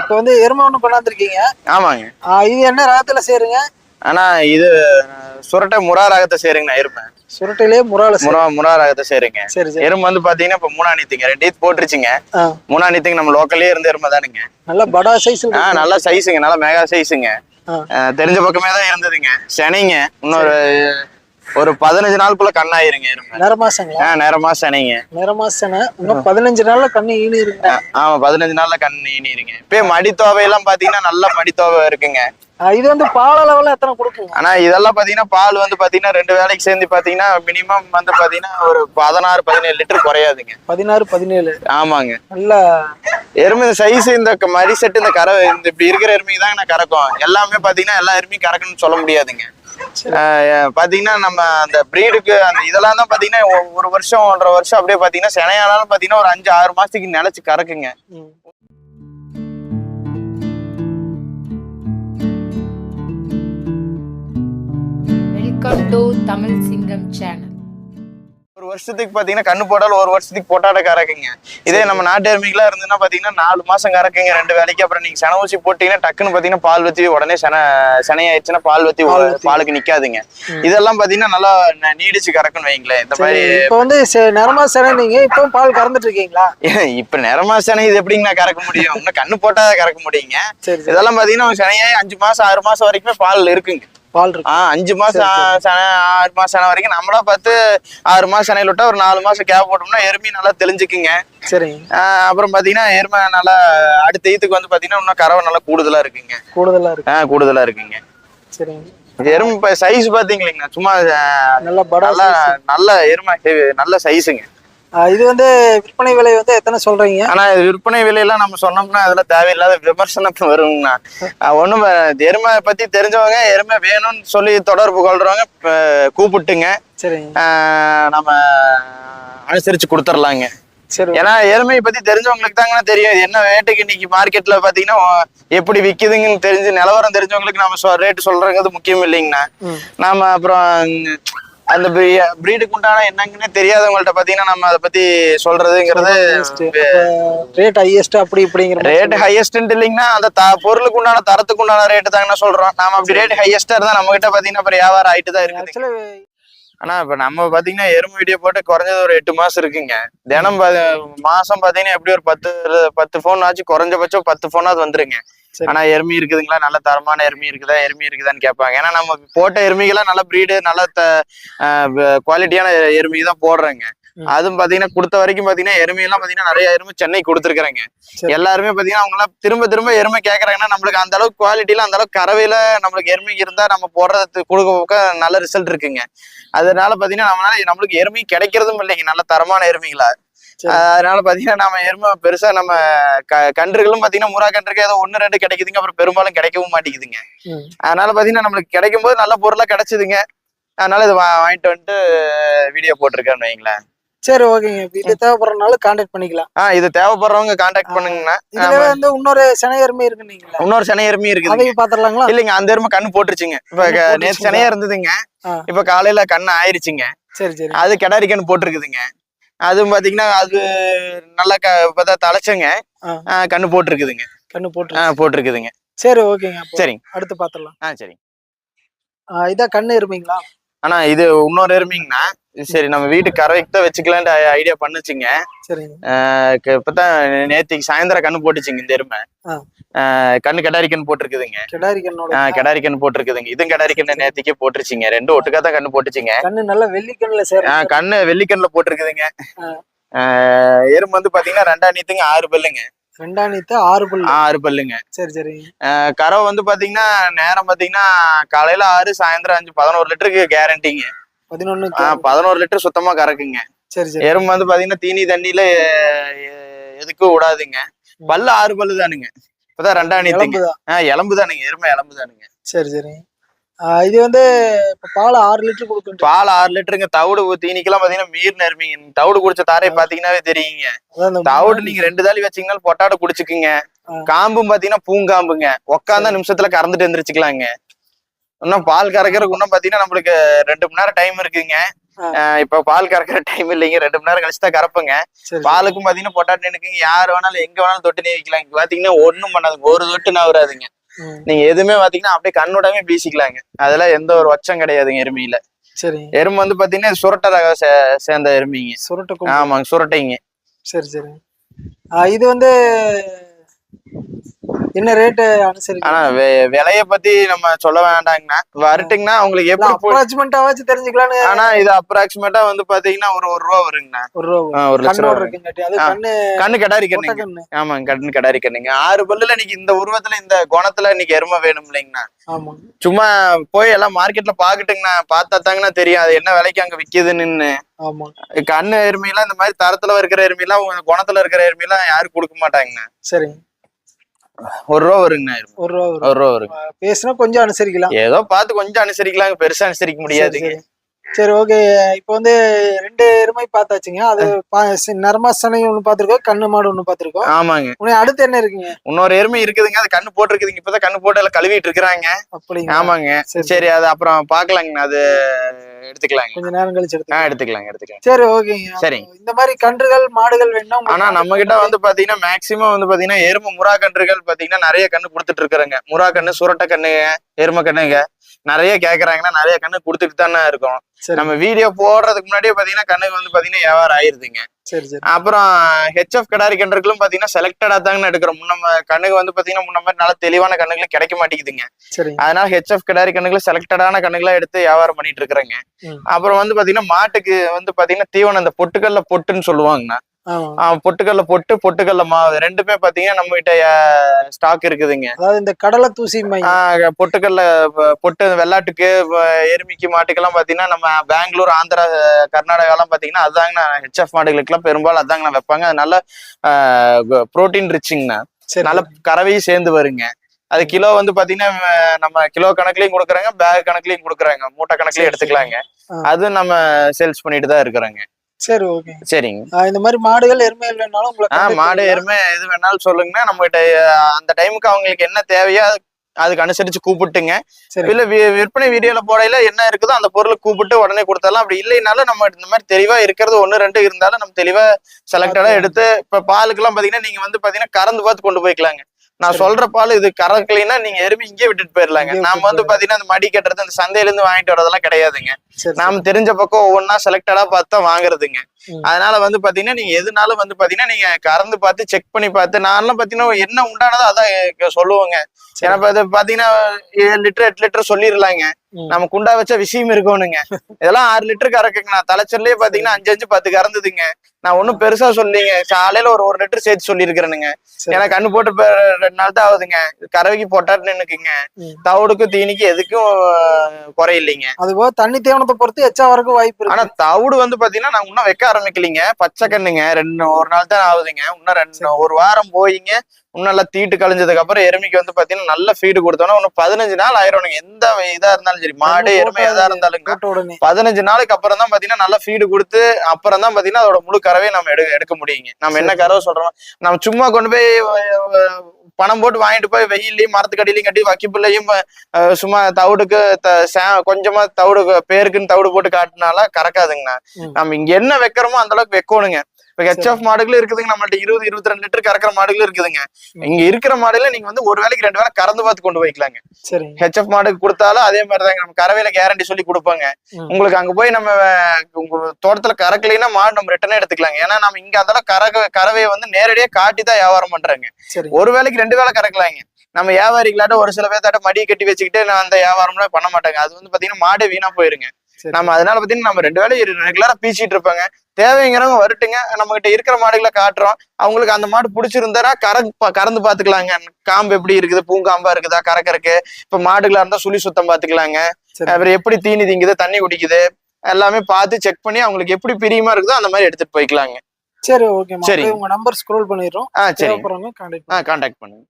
இப்போ வந்து எருமை ஒன்று கொண்டாந்துருக்கீங்க. ஆமாங்க. இது என்ன ரகத்துல சேருங்க? ஆனா இது சுரட்டை முறா ரகத்தை சேருங்கண்ணா எருமை. சுரட்டையிலே முறால. முறா முறா ரகத்தை சேருங்க. சரி சரி. எருமை வந்து பாத்தீங்கன்னா இப்ப மூணா நீத்துங்க ரெண்டு ஈத்து போட்டுருச்சுங்க. மூணா நீத்துங்க நம்ம லோக்கல்லே இருந்த எருமை தானுங்க. நல்ல படா சைஸ் நல்ல சைஸுங்க நல்ல மெகா சைஸுங்க தெரிஞ்ச பக்கமே தான் இருந்ததுங்க. சனிங்க இன்னொரு ஒரு பதினஞ்சு நாளுக்குள்ள கண்ணாயிருங்க எருமை நிறமாசங்களா ஆ நேரமா சனிங்க நிறமாசன இன்னும் பதினஞ்சு நாள்ல கண்ணு ஈனி இருங்க. ஆமா பதினஞ்சு நாள்ல கண் நீருங்க இப்ப மடித்தோவை எல்லாம் பாத்தீங்கன்னா நல்ல மடித்தோவை இருக்குங்க. இது வந்து பால் அளவுல எத்தனை கொடுக்குங்க ஆனா இதெல்லாம் பாத்தீங்கன்னா பால் வந்து பாத்தீங்கன்னா ரெண்டு வேலைக்கு சேர்ந்து பாத்தீங்கன்னா மினிமம் வந்து பாத்தீங்கன்னா ஒரு பதினாறு பதினேழு லிட்டர் குறையாதுங்க. பதினாறு பதினேழு. ஆமாங்க. நல்ல எருமை சைஸ் இந்த மடி செட்டு இந்த கரை இந்த இப்படி இருக்கிற எருமைக்கு தாங்க நான் கறக்கும். எல்லாமே பாத்தீங்கன்னா எல்லா எருமையும் கறக்கணும்னு சொல்ல முடியாதுங்க. பாத்தீங்கன்னா நம்ம அந்த ப்ரீடுக்கு அந்த இதெல்லாம் தான் பாத்தீங்கன்னா ஒரு வருஷம் ஒன்றரை வருஷம் அப்படியே பாத்தீங்கன்னா சினையானாலும் பாத்தீங்கன்னா ஒரு அஞ்சு ஆறு மாசத்துக்கு நிலைச்சு கறக்குங்க. வெல்கம் டு தமிழ் சிங்கம் சேனல் ஒரு வருஷத்துக்கு பாத்தீங்கன்னா கண்ணு போட்டாலும் ஒரு வருஷத்துக்கு போட்டாட கறக்குங்க. இதே நம்ம நாட்டு எருமைகளா இருந்துன்னா பாத்தீங்கன்னா நாலு மாசம் கறக்குங்க ரெண்டு வேலைக்கு. அப்புறம் நீங்க சென ஊசி போட்டீங்கன்னா டக்குன்னு பாத்தீங்கன்னா பால் வத்தி உடனே சென செனையாயிடுச்சுன்னா பால் வத்தி பால் வத்தி. பாலுக்கு நிக்காதுங்க. இதெல்லாம் பாத்தீங்கன்னா நல்லா நீடிச்சு கறக்குன்னு வைங்களேன். இந்த மாதிரி இப்போ வந்து செ- நிறமாசன நீங்க இப்போ பால் கறந்துட்டு இருக்கீங்களா? இப்ப நிறமா செனை இது எப்படிங்க நான் கறக்க முடியும்? இன்னும் கண்ணு போட்டா கறக்க முடியுங்க. இதெல்லாம் பாத்தீங்கன்னா செனையாய் அஞ்சு மாசம் ஆறு மாசம் வரைக்குமே பால் இருக்குங்க. பால் இருக்கு. ஆஹ் அஞ்சு மாசம் ஆ- செனை ஆறு மாசம் செனை வரைக்கும் நம்மளா பார்த்து ஆறு மாசம் செனையில விட்டா ஒரு நாலு மாசம் கேப் போட்டோம்னா எருமை நல்லா தெளிஞ்சுக்குங்க. சரிங்க. அப்புறம் பாத்தீங்கன்னா எருமை நல்லா அடுத்த ஈத்துக்கு வந்து பாத்தீங்கன்னா இன்னும் கறவை நல்லா கூடுதலா இருக்குங்க. கூடுதலா இருக்கு. ஆஹ் கூடுதலா இருக்குங்க. சரிங்க. இப்ப சைஸ் பாத்தீங்களா சும்மா நல்ல நல்ல எருமை நல்ல சைஸுங்க ஆ, இது வந்து விற்பனை விலை வந்து எத்தனை சொல்றீங்க? ஆனா விற்பனை விலையெல்லாம் நம்ம சொன்னோம்னா அதுல தேவையில்லாத விமர்சனம் வருங்கண்ணா. ஒண்ணும் எருமை பத்தி தெரிஞ்சவங்க எருமை வேணும்னு சொல்லி தொடர்பு கொள்றவங்க கூப்பிட்டுங்க. ஆஹ் நம்ம அனுசரிச்சு கொடுத்துர்லாங்க. சரி. ஏன்னா எருமையை பத்தி தெரிஞ்சவங்களுக்கு தாங்க தெரியும். என்ன ரேட்டுக்கு இன்னைக்கு மார்க்கெட்ல பாத்தீங்கன்னா எப்படி விக்குதுங்கன்னு தெரிஞ்சு நிலவரம் தெரிஞ்சவங்களுக்கு நம்ம ரேட் சொல்றது முக்கியம் இல்லைங்கண்ணா. நாம அப்புறம் அந்த பிரீடுக்கு உண்டான என்னங்கன்னே தெரியாதவங்கள்ட்ட பாத்தீங்கன்னா நம்ம அதை பத்தி சொல்றதுங்கிறது ரேட் ஹையஸ்ட் அப்படி இப்படிங்கிற ரேட் ஹையஸ்ட் இல்லைங்கன்னா அந்த பொருளுக்கு உண்டான தரத்துக்கு உண்டான ரேட்டு தாங்கண்ணா சொல்றோம். நாம அப்படி ரேட் ஹையஸ்டா இருந்தா நம்ம கிட்ட பாத்தீங்கன்னா அப்புறம் வியாபாரம் ஆயிட்டு தான் இருக்குது. ஆனா இப்ப நம்ம பாத்தீங்கன்னா எருமை வீடியோ போட்டு குறைஞ்சது ஒரு எட்டு மாசம் இருக்குங்க. தினம் மாசம் பாத்தீங்கன்னா எப்படி ஒரு பத்து பத்து போன் ஆச்சு குறைஞ்சபட்சம் பத்து போனாவது வந்துருங்க. ஆனா எருமை இருக்குதுங்களா? நல்ல தரமான எருமை இருக்குதா? எருமை இருக்குதான்னு கேட்பாங்க. ஏன்னா நம்ம போட்ட எருமைகள்லாம் நல்ல பிரீடு நல்ல குவாலிட்டியான எருமை தான் போடுறேங்க. அதுவும் பாத்தீங்கன்னா கொடுத்த வரைக்கும் பாத்தீங்கன்னா எருமையெல்லாம் பாத்தீங்கன்னா நிறைய எருமை சென்னை கொடுத்துருக்காங்க. எல்லாருமே பாத்தீங்கன்னா அவங்க எல்லாம் திரும்ப திரும்ப எருமை கேக்குறாங்கன்னா நம்மளுக்கு அந்த அளவுக்கு குவாலிட்டியில அந்த அளவுக்கு கறவையில நம்மளுக்கு எருமை இருந்தா நம்ம போடுறது கொடுக்க கொடுக்க நல்ல ரிசல்ட் இருக்குங்க. அதனால பாத்தீங்கன்னா நம்மளால நம்மளுக்கு எருமை கிடைக்கிறதும் இல்லைங்க. நல்ல தரமான எருமைகளா. அதனால பாத்தீங்கன்னா நம்ம எருமை பெருசா நம்ம க- கன்றுகளும் பாத்தீங்கன்னா முறா கன்றுக்கு ஏதோ ஒண்ணு ரெண்டு கிடைக்குதுங்க. அப்புறம் பெரும்பாலும் கிடைக்கவும் மாட்டேங்குதுங்க. அதனால பாத்தீங்கன்னா நம்மளுக்கு கிடைக்கும் போது நல்ல பொருளா கிடைச்சதுங்க. அதனால இது வாங்கிட்டு வந்துட்டு வீடியோ போட்டிருக்கேன்னு வைங்களேன். சரி ஓகேங்க. இது தேவைப்படுறதுனால கான்டாக்ட் பண்ணிக்கலாம். ஆ இது தேவைப்படுறவங்க கான்டாக்ட் பண்ணுங்கண்ணா. இதுல வந்து இன்னொரு சனை எருமை இருக்கு நீங்களா இன்னொரு சென்னை எருமையும் இருக்குது. அதையும் பாத்திரலாங்களா இல்லைங்க அந்த எருமை கண்ணு போட்டுருச்சுங்க. இப்ப போட்டுருச்சுங்களா? சென்னையா இருந்ததுங்க. இப்ப காலையில கண்ணு ஆயிருச்சுங்க. சரி சரி. அது கிடாரி கண்ணு போட்டிருக்குதுங்க. அதுவும் பாத்தீங்கன்னா அது நல்லா க இப்பதான் தலைச்சங்க. கண்ணு போட்டிருக்குதுங்க. கண்ணு போட்டு போட்டிருக்குதுங்க. சரி ஓகேங்க. சரிங்க. அடுத்து பாத்திரலாம் ஆ சரி ஆ, இதான் கண்ணு எருமைங்களா? ஆனா இது இன்னொரு எருமைங்கண்ணா. சரி நம்ம வீட்டு கறவைக்கு தான் வச்சுக்கலான்ட்டு ஐடியா பண்ணுச்சுங்க. இப்பதான் நேத்திக்கு சாயந்தரம் கண்ணு போட்டுச்சுங்க இந்த எருமை. கண்ணு கடாரி கண்ணு போட்டிருக்குதுங்க. கிடாரி கண்ணோட ஆஹ் கடாரி கண்ணு போட்டிருக்குதுங்க. இதுவும் கடாரி கண்ணு நேத்திக்கே போட்டுருச்சுங்க. ரெண்டும் ஒட்டுக்கா தான் கண்ணு போட்டுச்சுங்க. கண்ணு நல்லா வெள்ளி கண்ணுல சேர கண்ணு வெள்ளிக்கண்ணுல போட்டிருக்குதுங்க. எறும்பு வந்து பாத்தீங்கன்னா ரெண்டாம் நீத்துங்க ஆறு பல்லுங்க. ரெண்டாணித்து ஆறு பல்லு. ஆறு பல்லுங்க. சரி ஆஹ் கறவை வந்து பாத்தீங்கன்னா நேரம் பாத்தீங்கன்னா காலையில ஆறு சாயந்தரம் அஞ்சு பதினோரு லிட்டருக்கு கேரண்டிங்க பதினொன்னு பதினோரு லிட்டர் சுத்தமா கறக்குங்க. சரி சரி. எறும்பு வந்து பாத்தீங்கன்னா தீனி தண்ணியில எதுக்கும் விடாதுங்க. பல்லு ஆறு பல்லு தானுங்க இப்பதான் ஆஹ் எலும்பு தானுங்க எருமை எலும்பு தானுங்க சரி சரி. இது வந்து பால் ஆறு லிட்டர் கொடுக்குறேன் பால் ஆறு லிட்டருங்க. தவிடு தீனிக்கெல்லாம் பாத்தீங்கன்னா மீர் நெருமிங்க தவிடு குடிச்ச தாரை பாத்தீங்கன்னாவே தெரியுங்க. தவிடு நீங்க ரெண்டு தாலி வச்சீங்கனாலும் பொட்டாட குடிச்சுக்குங்க. காம்பும் பாத்தீங்கன்னா பூங்காம்புங்க. உக்காந்தா நிமிஷத்துல கறந்துட்டு எந்திரிச்சுக்கலாங்க. இன்னும் பால் கறக்கிறதுக்கு இன்னும் பாத்தீங்கன்னா நம்மளுக்கு ரெண்டு மணி நேரம் டைம் இருக்குங்க. இப்ப பால் கறக்கிற டைம் இல்லைங்க. ரெண்டு மணி நேரம் கழிச்சு தான் கறப்புங்க. பாலுக்கும் பாத்தீங்கன்னா பொட்டாட்டு நினைக்குங்க யார் வேணாலும் எங்க வேணாலும் தொட்டு நீவிக்கலாம். இங்க பாத்தீங்கன்னா ஒண்ணும் பண்ணாதுங்க. ஒரு தொட்டு நவராதுங்க ம், நீங்க எதுவுமே பாத்தீங்கன்னா அப்படியே கண்ணுடாமே வீசிக்கலாங்க அதெல்லாம் எந்த ஒரு வச்சம் கிடையாதுங்க எருமையில. சரி. எருமை வந்து பாத்தீங்கன்னா சுரட்ட ரகம் சே- சேர்ந்த எருமைங்க. சுருட்ட ஆமாங்க சுரட்டைங்க. சரி சரி. இது வந்து என்ன ரேட்டு அனுசரிக்கும் ஆனா விலைய பத்தி நம்ம சொல்ல வேண்டாங்கண்ணா. வரட்டுங்கண்ணா உங்களுக்கு எப்படி போய் அப்ராக்சிமெண்டாவாச்சும் தெரிஞ்சுக்கலான்னு ஆனா இது அப்ராக்சிமேட்டா வந்து பாத்தீங்கன்னா ஒரு ஒரு ரூபா வருங்கண்ணா. ஒரு ரூபா ஒரு லட்ச கண்ணோட ரூபா. கண்ணு கண்ணு கடாரி கண்ணுங்க. கண்ணு ஆமாங்க கண்ணு கடாரி கண்ணுங்க. ஆறு பல்லுல இன்னைக்கு இந்த உருவத்துல இந்த குணத்துல இன்னைக்கு எருமை வேணும் இல்லைங்கண்ணா. ஆமா. சும்மா போய் எல்லாம் மார்க்கெட்ல பாக்கட்டுங்கண்ணா பார்த்தா தாங்கண்ணா தெரியும். அது என்ன விலைக்கு அங்க விக்குதுன்னு ஆமா. கண்ணு எருமையெல்லாம் இந்த மாதிரி தரத்துல இருக்கிற எருமையெல்லாம் உங்க குணத்துல இருக்கிற எருமையெல்லாம் யாரும் கொடுக்க மாட்டாங்கண்ணா. சரி ஒரு ரூபா வருங்கண்ணா. எருமை. ஒரு ரூபா ஒரு ரூபா வருங்க. பேசினா கொஞ்சம் அனுசரிக்கலாம். ஏதோ பார்த்து கொஞ்சம் அனுசரிக்கலாங்க. பெருசா அனுசரிக்க முடியாதுங்க. சரி, சரி. சரி ஓகே இப்போ வந்து ரெண்டு எருமை பார்த்தாச்சுங்க. அது நரமாசனை ஒண்ணு பார்த்திருக்கோம் கண்ணு மாடு ஒண்ணு பார்த்திருக்கோம். ஆமாங்க. உனக்கு அடுத்து என்ன இருக்குங்க? இன்னொரு எருமை இருக்குதுங்க. அது கண்ணு போட்டு இருக்குதுங்க இப்பதான் கண்ணு போட்டு எல்லாம் கழுவிட்டு இருக்கிறாங்க. அப்படிங்க ஆமாங்க. சரி சரி. அது அப்புறம் பாக்கலாங்கண்ணா அது எடுத்துக்கலாங்க. கொஞ்ச நேரம் கழிச்சு ஆ எடுத்து எடுத்துக்கலாங்க. எடுத்துக்கலாம் சரி ஓகேங்க. சரிங்க. இந்த மாதிரி கன்றுகள் மாடுகள் வேணா உங்களுக்கு ஆனா நம்ம கிட்ட வந்து பாத்தீங்கன்னா மேக்சிமம் வந்து பாத்தீங்கன்னா எருமை முறா கன்றுகள் பாத்தீங்கன்னா நிறைய கண்ணு கொடுத்துட்டு இருக்கிறாங்க. முறா கண்ணு சுரட்டை கண்ணுங்க எருமை கண்ணுங்க. நிறைய கேக்குறாங்கன்னா நிறைய கண்ணு கொடுத்துட்டு தானே இருக்கோம். நம்ம வீடியோ போடுறதுக்கு முன்னாடியே பாத்தீங்கன்னா கண்ணுக்கு வந்து பாத்தீங்கன்னா வியாபாரம் ஆயிருதுங்க. அப்புறம் ஹெச்எஃப் கிடாரி கன்றுகளும் பாத்தீங்கன்னா செலக்டடா தாங்க எடுக்கிறோம். முன்ன கண்ணுக்கு வந்து பாத்தீங்கன்னா முன்ன மாதிரி நல்ல தெளிவான கண்ணுகளும் கிடைக்க மாட்டேங்குதுங்க. அதனால ஹெச்எஃப் கிடாரி கண்ணுகளை செலக்டடான கண்ணுகளா எடுத்து வியாபாரம் பண்ணிட்டு இருக்கிறேங்க. அப்புறம் வந்து பாத்தீங்கன்னா மாட்டுக்கு வந்து பாத்தீங்கன்னா தீவனம் அந்த பொட்டுக்கல்ல பொட்டுன்னு சொல்லுவாங்கண்ணா. பொட்டுக்கல்ல பொட்டு பொட்டுக்கல்ல மாவு ரெண்டுமே பாத்தீங்கன்னா நம்ம கிட்ட ஸ்டாக் இருக்குதுங்க. அதாவது இந்த கடலை தூசி பொட்டுக்கல்ல பொட்டு வெள்ளாட்டுக்கு எருமைக்கு மாட்டுக்கெல்லாம் பாத்தீங்கன்னா நம்ம பெங்களூர் ஆந்திரா கர்நாடகா எல்லாம் பாத்தீங்கன்னா அதுதாங்கண்ணா ஹெச்எஃப் மாடுகளுக்கெல்லாம் பெரும்பாலும் அதாங்கண்ணா வைப்பாங்க. அது நல்ல புரோட்டீன் ரிச்சுங்கண்ணா. நல்ல கறவையும் சேர்ந்து வருங்க. அது கிலோ வந்து பாத்தீங்கன்னா நம்ம கிலோ கணக்குலயும் கொடுக்குறாங்க பேக் கணக்குலயும் கொடுக்குறாங்க. மூட்டை கணக்குலயும் எடுத்துக்கலாங்க. அது நம்ம சேல்ஸ் பண்ணிட்டு தான் இருக்கிறோங்க. சரி ஓகே சரிங்க. இந்த மாதிரி மாடுகள் எருமைகள் வேணாலும் உங்களை ஆ மாடு. எருமை எது வேணாலும் சொல்லுங்கன்னா நம்ம கிட்ட அந்த டைமுக்கு அவங்களுக்கு என்ன தேவையோ அதுக்கு அனுசரிச்சு கூப்பிட்டுங்க. இல்ல விற்பனை வீடியோல போடையில என்ன இருக்குதோ அந்த பொருளை கூப்பிட்டு உடனே கொடுத்தாலும் அப்படி இல்லைனாலும் நம்ம இந்த மாதிரி தெளிவா இருக்கிறது ஒண்ணு ரெண்டு இருந்தாலும் நம்ம தெளிவா செலக்டடா. எடுத்து இப்ப பாலுக்கெல்லாம் பாத்தீங்கன்னா நீங்க வந்து பாத்தீங்கன்னா கறந்து பார்த்து கொண்டு போய்க்கலாங்க. நான். சொல்ற பால் இது கறக்கலைன்னா நீங்க எருமை இங்கே விட்டுட்டு போயிடலாங்க நாம வந்து பாத்தீங்கன்னா அந்த மடி கட்டுறது அந்த சந்தையில இருந்து வாங்கிட்டு வரதெல்லாம் கிடையாதுங்க நாம தெரிஞ்ச பக்கம் ஒவ்வொன்னா செலக்டடா பார்த்து வாங்குறதுங்க. அதனால வந்து பாத்தீங்கன்னா நீங்க எதுனாலும் வந்து பாத்தீங்கன்னா நீங்க கறந்து பார்த்து செக் பண்ணி பார்த்து நான்லாம் பாத்தீங்கன்னா என்ன உண்டானதோ அதான் சொல்லுவோங்க. ஏன்னா பாத்தீங்கன்னா ஏழு லிட்டர் எட்டு லிட்டர் சொல்லிடலாங்க. நம்ம குண்டா வச்ச விஷயம் இருக்கணுங்க இதெல்லாம் ஆறு லிட்டர் கறக்குங்க. நான் தலைச்சல்லே பாத்தீங்கன்னா அஞ்சு அஞ்சு பத்து கறந்துதுங்க. நான் ஒண்ணும் பெருசா சொல்லிங்க காலையில ஒரு ஒரு லிட்டர் சேர்த்து சொல்லியிருக்கிறேனுங்க ஏன்னா கண்ணு போட்டு ரெண்டு நாள் தான் ஆகுதுங்க. கறவைக்கு போட்டாட்டு நின்னுக்குங்க. தவிடுக்கும் தீனிக்கும் எதுக்கும் குறையில்லைங்க. அதுபோக தண்ணி தேவனத்தை பொறுத்து எச்சா வரக்கும் வாய்ப்பு ஆனா தவிடு வந்து பாத்தீங்கன்னா நான் இன்னும் வைக்க ஆரம்பிக்கலைங்க. பச்சை கண்ணுங்க. ரெண்டு ஒரு நாள் தான் ஆகுதுங்க. இன்னும் ரெண்டு. ஒரு வாரம் போயிங்க. இன்னும் நல்லா தீட்டு கழிஞ்சதுக்கு அப்புறம் எருமைக்கு வந்து பாத்தீங்கன்னா நல்ல ஃபீடு கொடுத்தோன்னா இன்னும் பதினஞ்சு நாள் ஆயிரணுங்க எந்த இதா இருந்தாலும் சரி மாடு எருமை எதா உடனே பதினஞ்சு நாளைக்கு அப்புறம் தான் பாத்தீங்கன்னா நல்லா ஃபீடு கொடுத்து அப்புறம் தான் பாத்தீங்கன்னா அதோட முழு கறவை நம்ம எடு எடுக்க முடியுங்க. நம்ம என்ன. கறவை சொல்றோம் நம்ம சும்மா கொண்டு போய் பணம் போட்டு வாங்கிட்டு போய் வெயிலையும் மரத்துக்கடியிலையும் கட்டி வக்கிப்புள்ளையும் அஹ், சும்மா தவிடுக்கு கொஞ்சமா தவிடு பேருக்குன்னு தவிடு போட்டு காட்டினால கறக்காதுங்கண்ணா. நம்ம இங்க என்ன வைக்கிறோமோ அந்த அளவுக்கு வைக்கணுங்க இப்ப ஹெச்எஃப் மாடுகளும் இருக்குதுங்க. நம்மள்ட்ட இருபது இருபத்தி ரெண்டு லிட்டர் கறக்கிற மாடுகளும் இருக்குதுங்க. இங்க இருக்கிற மாடுல நீங்க வந்து ஒரு வேளைக்கு ரெண்டு வேளை கறந்து பார்த்து கொண்டு போய்க்கலாங்க. சரி ஹெச்எஃப் மாடுக்கு கொடுத்தாலும் அதே மாதிரி தாங்க நம்ம கறவையில கேரண்டி சொல்லி கொடுப்பாங்க. உங்களுக்கு அங்க போய் நம்ம உங்க தோட்டத்துல கறக்கலைன்னா மாடு நம்ம ரிட்டனே எடுத்துக்கலாங்க. ஏன்னா நம்ம இங்க அதெல்லாம் கறக்க கறவையை வந்து நேரடியா காட்டி தான் வியாபாரம் பண்றாங்க. ஒரு வேளைக்கு ரெண்டு வேளை கறக்கலாங்க. நம்ம வியாபாரிகளாட்ட ஒரு சில பேர்த்தாட்ட மடி கட்டி வச்சுக்கிட்டு நான் அந்த வியாபாரம்லாம் பண்ண மாட்டாங்க. அது வந்து பாத்தீங்கன்னா மாடு வீணா போயிருங்க. நம்ம அதனால பாத்தீங்கன்னா நம்ம ரெண்டு வேளை ரெகுலரா பீச்சிட்டு இருப்பாங்க. தேவைங்கிறவங்க வரட்டுங்க. நம்ம கிட்ட இருக்கிற மாடுகளை காட்டுறோம். அவங்களுக்கு அந்த மாடு பிடிச்சிருந்தா கற கறந்து பாத்துக்கலாங்க. காம்பு எப்படி இருக்குது? பூங்காம்பா இருக்குதா? கறக்கறக்கு. இப்ப மாடுகளா இருந்தா சுழி சுத்தம் பாத்துக்கலாங்க. அப்புறம் எப்படி தீனி திங்குது? தண்ணி குடிக்குது? எல்லாமே பார்த்து செக் பண்ணி அவங்களுக்கு எப்படி பிரியமா இருக்குதோ அந்த மாதிரி எடுத்துட்டு போய்க்கலாங்க. சரி ஓகே. சரி. உங்க நம்பர் ஸ்க்ரோல் பண்ணிடுறோம். ஆ சரி. கான்டாக்ட் பண்ணுங்க.